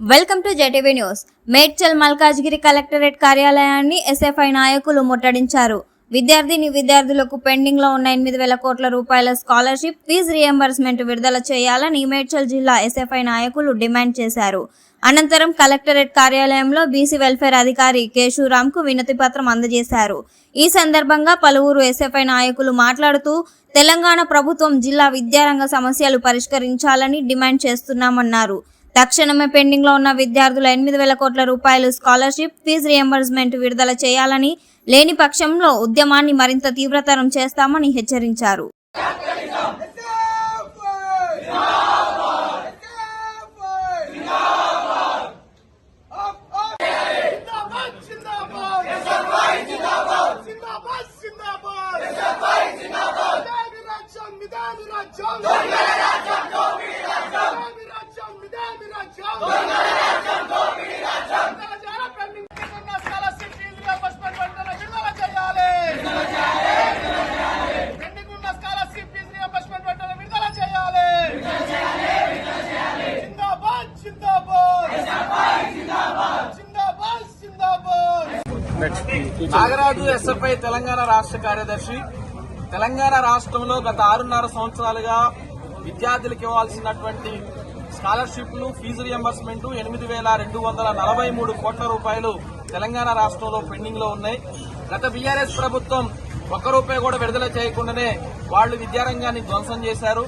Welcome to JTV news. Medchal Malkajgiri collectorate కార్యాలయాన్ని SFI నాయకులు ముట్టడించారు. విద్యార్థిని విద్యార్థులకు పెండింగ్లో ఉన్న ఎనిమిది వేల కోట్ల రూపాయల స్కాలర్షిప్ ఫీజు రియంబర్స్మెంట్ విడుదల చేయాలని మేడ్చల్ జిల్లా ఎస్ఎఫ్ఐ నాయకులు డిమాండ్ చేశారు. అనంతరం కలెక్టరేట్ కార్యాలయంలో బీసీ వెల్ఫేర్ అధికారి కేశూరామ్కు వినతి పత్రం అందజేశారు. ఈ సందర్భంగా పలువురు ఎస్ఎఫ్ఐ నాయకులు మాట్లాడుతూ తెలంగాణ ప్రభుత్వం జిల్లా విద్యారంగ సమస్యలు పరిష్కరించాలని డిమాండ్ చేస్తున్నామన్నారు. తక్షణమే పెండింగ్లో ఉన్న విద్యార్థుల ఎనిమిది వేల కోట్ల రూపాయలు స్కాలర్షిప్ ఫీజు రియంబర్స్మెంట్ విడుదల చేయాలని లేని పక్షంలో ఉద్యమాన్ని మరింత తీవ్రతరం చేస్తామని హెచ్చరించారు. పెండింగ్ ఉన్న స్కాలర్షిప్ ఫీజు రియంబర్స్మెంట్ వెంటనే విడుదల చేయాలి జిందాబాద్ జిందాబాద్ జిందాబాద్ జిందాబాద్ నాగరాజు ఎస్ఎఫ్ఐ తెలంగాణ రాష్ట్ర కార్యదర్శి. తెలంగాణ రాష్ట్రంలో గత ఆరున్నర సంవత్సరాలుగా విద్యార్థులకు ఇవ్వాల్సినటువంటి స్కాలర్షిప్లు ఫీజు రియంబర్స్మెంట్ ఎనిమిది వేల రెండు వందల నలభై మూడు కోట్ల రూపాయలు తెలంగాణ రాష్ట్రంలో పెండింగ్లో ఉన్నాయి. గత బీఆర్ఎస్ ప్రభుత్వం ఒక్క రూపాయి కూడా విడుదల చేయకుండానే వాళ్ళు విద్యారంగాన్ని ధ్వంసం చేశారు.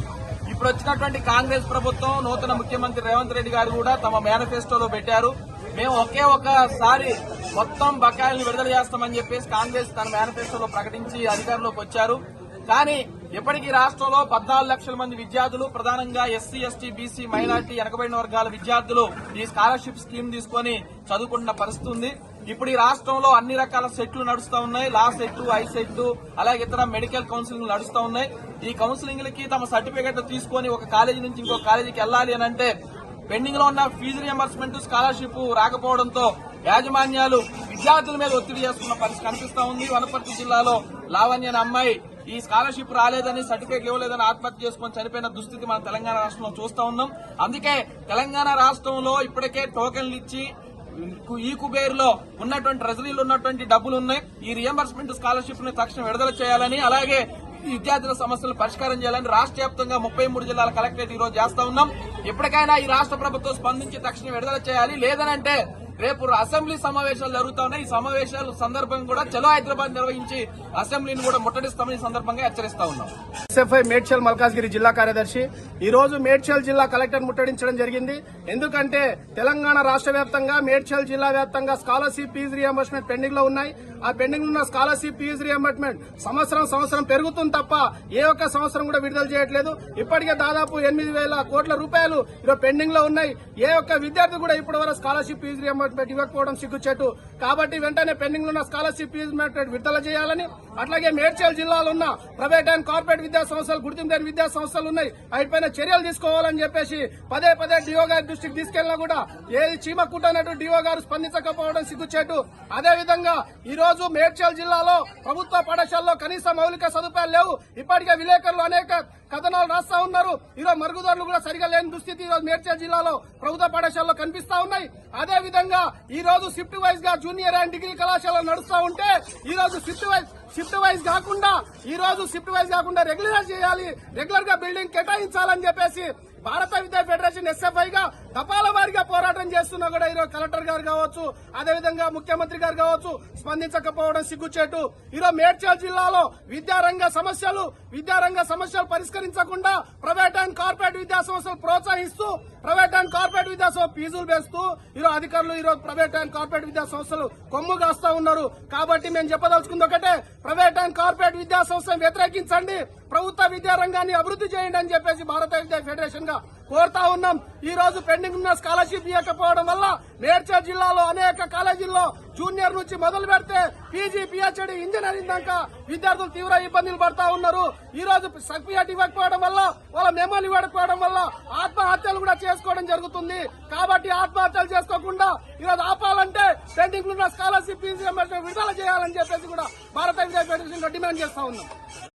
ఇప్పుడు వచ్చినటువంటి కాంగ్రెస్ ప్రభుత్వం నూతన ముఖ్యమంత్రి రేవంత్ రెడ్డి గారు కూడా తమ మేనిఫెస్టోలో పెట్టారు. మేము ఒకే ఒకసారి మొత్తం బకాయిలను విడుదల చేస్తామని చెప్పేసి కాంగ్రెస్ తన మేనిఫెస్టోలో ప్రకటించి అధికారంలోకి వచ్చారు. కానీ ఇప్పటికీ రాష్ట్రంలో పద్నాలుగు లక్షల మంది విద్యార్థులు ప్రధానంగా ఎస్సీ ఎస్టీ బీసీ మైనార్టీ వెనకబడిన వర్గాల విద్యార్థులు ఈ స్కాలర్షిప్ స్కీమ్ తీసుకొని చదువుకుంటున్న పరిస్థితి ఉంది. ఇప్పుడు ఈ రాష్ట్రంలో అన్ని రకాల సెట్లు నడుస్తూ ఉన్నాయి. లా సెట్ ఐ సెట్ అలాగే ఇతర మెడికల్ కౌన్సిలింగ్ నడుస్తూ ఉన్నాయి. ఈ కౌన్సిలింగ్లకి తమ సర్టిఫికెట్ తీసుకొని ఒక కాలేజీ నుంచి ఇంకో కాలేజీకి వెళ్ళాలి అని అంటే పెండింగ్లో ఉన్న ఫీజు రియంబర్స్మెంట్ స్కాలర్షిప్ రాకపోవడంతో యాజమాన్యాలు విద్యార్థుల మీద ఒత్తిడి చేస్తున్న పరిస్థితి కనిపిస్తా ఉంది. వనపర్తి జిల్లాలో లావణ్య అమ్మాయి ఈ స్కాలర్షిప్ రాలేదని సర్టిఫికేట్ ఇవ్వలేదని ఆత్మహత్య చేసుకుని చనిపోయిన దుస్థితి మనం తెలంగాణ రాష్ట్రంలో చూస్తా ఉన్నాం. అందుకే తెలంగాణ రాష్ట్రంలో ఇప్పటికే టోకెన్లు ఇచ్చి ఈ కుబేరులో ఉన్నటువంటి ట్రెజరీలో ఉన్నటువంటి డబ్బులు ఉన్నాయి. ఈ రియంబర్స్మెంట్ స్కాలర్షిప్ని తక్షణం విడుదల చేయాలని అలాగే ఈ విద్యార్థుల సమస్యలు పరిష్కారం చేయాలని రాష్ట్ర వ్యాప్తంగా ముప్పై మూడు జిల్లాల కలెక్టరేట్ ఈ రోజు చేస్తా ఉన్నాం. ఎప్పటికైనా ఈ రాష్ట్ర ప్రభుత్వం స్పందించి తక్షణం విడుదల చేయాలి. లేదనంటే రేపు అసెంబ్లీ సమావేశాలు జరుగుతా ఉన్నాయి ఈ సమావేశాల సందర్భంగా కూడా చలో హైదరాబాద్ నిర్వహించి అసెంబ్లీని కూడా ముట్టడిస్తామని సందర్భంగా హెచ్చరిస్తా ఉన్నాం. ఎస్ఎఫ్ఐ మేడ్చల్ మల్కాజ్గిరి జిల్లా కార్యదర్శి ఈ రోజు మేడ్చల్ జిల్లా కలెక్టర్ ముట్టడించడం జరిగింది. ఎందుకంటే తెలంగాణ రాష్ట్ర వ్యాప్తంగా మేడ్చల్ జిల్లా వ్యాప్తంగా స్కాలర్షిప్ ఫీజు రియంబర్స్మెంట్ పెండింగ్లో ఉన్నాయి. ఆ పెండింగ్ ఉన్న స్కాలర్షిప్ ఫీజు రియంబర్స్మెంట్ సంవత్సరం సంవత్సరం పెరుగుతుంది తప్ప ఏ ఒక్క సంవత్సరం కూడా విడుదల చేయట్లేదు. ఇప్పటికే దాదాపు ఎనిమిది వేల కోట్ల రూపాయలు ఈరోజు పెండింగ్లో ఉన్నాయి. ఏ ఒక్క విద్యార్థి కూడా ఇప్పటి వరకు స్కాలర్షిప్ ఫీజు రియంబర్స్మెంట్ ఇవ్వకపోవడం సిగ్గుచేటు. కాబట్టి వెంటనే పెండింగ్లో ఉన్న స్కాలర్షిప్ ఫీజు విడుదల చేయాలని అట్లాగే మేడ్చల్ జిల్లాలో ఉన్న ప్రైవేట్ అండ్ కార్పొరేట్ విద్యా సంస్థలు గుర్తింపు లేని విద్యా సంస్థలు ఉన్నాయి. వాటిపైన చర్యలు తీసుకోవాలని చెప్పేసి పదే పదే డిఓ గారి దృష్టికి తీసుకెళ్ళినా కూడా ఏది చీమ డిఓ గారు స్పందించకపోవడం సిగ్గుచేటు. అదే విధంగా ఈ రోజు మేడ్చల్ జిల్లాలో ప్రభుత్వ పాఠశాలలో కనీస మౌలిక సదుపాయాలు లేవు. ఇప్పటికే విలేకరులు అనేక కథనాలు రాస్తా ఉన్నారు. ఈరోజు మరుగుదొడ్లు కూడా సరిగా లేని దుస్థితి ఈరోజు మేడ్చల్ జిల్లాలో ప్రభుత్వ పాఠశాలలో కనిపిస్తా ఉన్నాయి. అదే విధంగా ఈ రోజు షిఫ్ట్ వైజ్గా జూనియర్ అండ్ డిగ్రీ కళాశాల నడుస్తూ ఉంటే ఈ రోజు షిఫ్ట్ వైజ్ షిఫ్ట్ వైజ్ కాకుండా ఈ రోజు షిఫ్ట్ వైజ్ కాకుండా రెగ్యులర్ చేయాలి. రెగ్యులర్గా బిల్డింగ్ కేటాయించాలని చెప్పేసి భారత విద్యా ఫెడరేషన్ ఎస్ఎఫ్ఐ గా తపాల వారిగా పోరాటం చేస్తున్నా కూడా ఈరోజు కలెక్టర్ గారు కావచ్చు అదేవిధంగా ముఖ్యమంత్రి గారు కావచ్చు స్పందించకపోవడం సిగ్గుచేటు. ఈరోజు మేడ్చల్ జిల్లాలో విద్యారంగ సమస్యలు విద్యారంగ సమస్యలు పరిష్కరించకుండా ప్రైవేట్ అండ్ కార్పొరేట్ విద్యా సంస్థలు ప్రోత్సహిస్తూ ప్రైవేట్ అండ్ కార్పొరేట్ విద్యా సంస్థ ఫీజులు వేస్తూ ఈరోజు అధికారులు ఈరోజు ప్రైవేట్ అండ్ కార్పొరేట్ విద్యా సంస్థలు కొమ్ము కాస్తా ఉన్నారు. కాబట్టి మేము చెప్పదలుచుకుంది ఒకటే ప్రైవేట్ అండ్ కార్పొరేట్ విద్యా సంస్థను వ్యతిరేకించండి ప్రభుత్వ విద్యా రంగాన్ని అభివృద్ధి చేయండి అని చెప్పేసి భారత విద్యా ఫెడరేషన్గా కోరుతా ఉన్నాం. ఈ రోజు పెండింగ్ ఉన్న స్కాలర్షిప్ ఇవ్వకపోవడం వల్ల మేడ్చల్ జిల్లాలో అనేక కాలేజీల్లో జూనియర్ నుంచి మొదలు పెడితే పీజీ పిహెచ్డి ఇంజనీరింగ్ దాకా విద్యార్థులు తీవ్ర ఇబ్బందులు పడతా ఉన్నారు. ఈ రోజు సర్టిఫికేట్ ఇవ్వకపోవడం వల్ల వాళ్ళ మెమోలు ఇవ్వకపోవడం వల్ల ఆత్మహత్యలు కూడా చేసుకోవడం జరుగుతుంది. కాబట్టి ఆత్మహత్యలు చేసుకోకుండా ఈరోజు ఆపాలంటే పెండింగ్ ఉన్న స్కాలర్షిప్ విడుదల చేయాలని చెప్పేసి కూడా భారత విద్యా ఫెడరేషన్ డిమాండ్ చేస్తా ఉన్నాం.